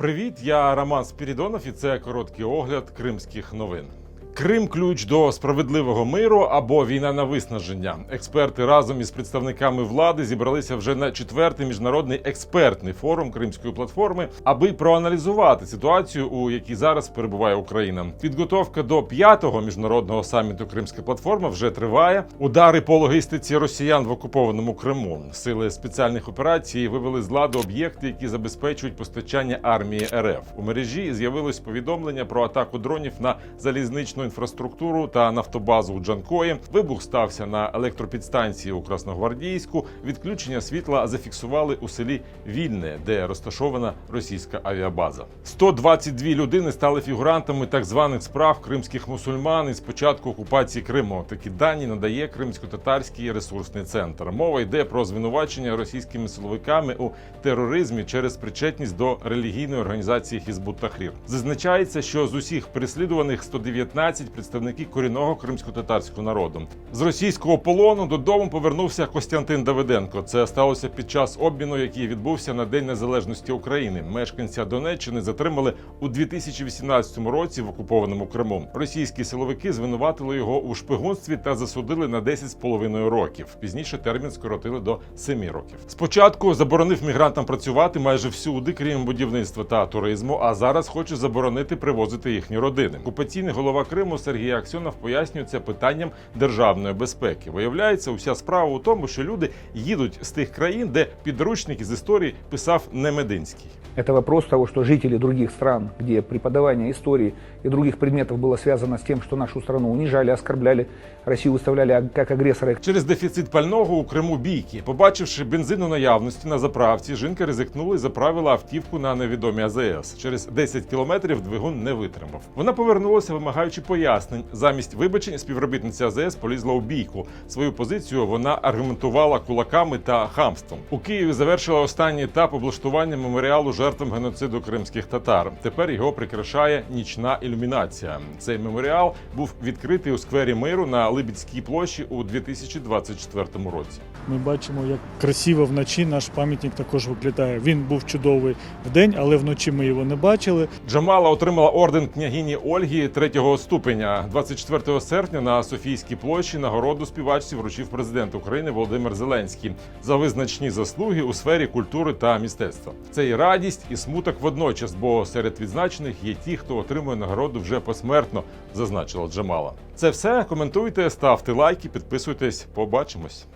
Привіт, я Роман Спірідонов і це короткий огляд кримських новин. Крим ключ до справедливого миру або війна на виснаження. Експерти разом із представниками влади зібралися вже на четвертий міжнародний експертний форум Кримської платформи, аби проаналізувати ситуацію, у якій зараз перебуває Україна. Підготовка до п'ятого міжнародного саміту Кримська платформа вже триває. Удари по логістиці росіян в окупованому Криму. Сили спеціальних операцій вивели з ладу об'єкти, які забезпечують постачання армії РФ. У мережі з'явилось повідомлення про атаку дронів на залізничну інфраструктуру та нафтобазу у Джанкої. Вибух стався на електропідстанції у Красногвардійську. Відключення світла зафіксували у селі Вільне, де розташована російська авіабаза. 122 людини стали фігурантами так званих справ кримських мусульман із початку окупації Криму. Такі дані надає Кримсько-татарський ресурсний центр. Мова йде про звинувачення російськими силовиками у тероризмі через причетність до релігійної організації Хізбут Тахрір. Зазначається, що з усіх переслідуваних 119 представники корінного кримсько-татарського народу. З російського полону додому повернувся Костянтин Давиденко. Це сталося під час обміну, який відбувся на День Незалежності України. Мешканця Донеччини затримали у 2018 році в окупованому Криму. Російські силовики звинуватили його у шпигунстві та засудили на 10,5 років. Пізніше термін скоротили до 7 років. Спочатку заборонив мігрантам працювати майже всюди, крім будівництва та туризму. А зараз хоче заборонити привозити їхні родини. Окупаційний голова Криму Сергій Аксьонов пояснює це питанням державної безпеки. Виявляється, уся справа у тому, що люди їдуть з тих країн, де підручник з історії писав Немединський. Это вопрос того, что жители других стран, где преподавание истории и других предметов было связано с тем, что нашу страну унижали, оскорбляли, Россию выставляли как агрессора. Через дефіцит пального у Криму бійки. Побачивши бензину наявності на заправці, жінка ризикнула і заправила автівку на невідомій АЗС. Через 10 кілометрів двигун не витримав. Вона повернулася, вимагаючи пояснень. Замість вибачень співробітниця АЗС полізла у бійку. Свою позицію вона аргументувала кулаками та хамством. У Києві завершила останній етап облаштування меморіалу жертвам геноциду кримських татар. Тепер його прикрашає нічна ілюмінація. Цей меморіал був відкритий у сквері миру на Либідській площі у 2024 році. Ми бачимо, як красиво вночі наш пам'ятник також виглядає. Він був чудовий вдень, але вночі ми його не бачили. Джамала отримала орден княгині Ольги третього ступеня. 24 серпня на Софійській площі нагороду співачці вручив президент України Володимир Зеленський за визначні заслуги у сфері культури та мистецтва. Це і радість, і смуток водночас, бо серед відзначених є ті, хто отримує нагороду вже посмертно, зазначила Джамала. Це все. Коментуйте, ставте лайки, підписуйтесь. Побачимось.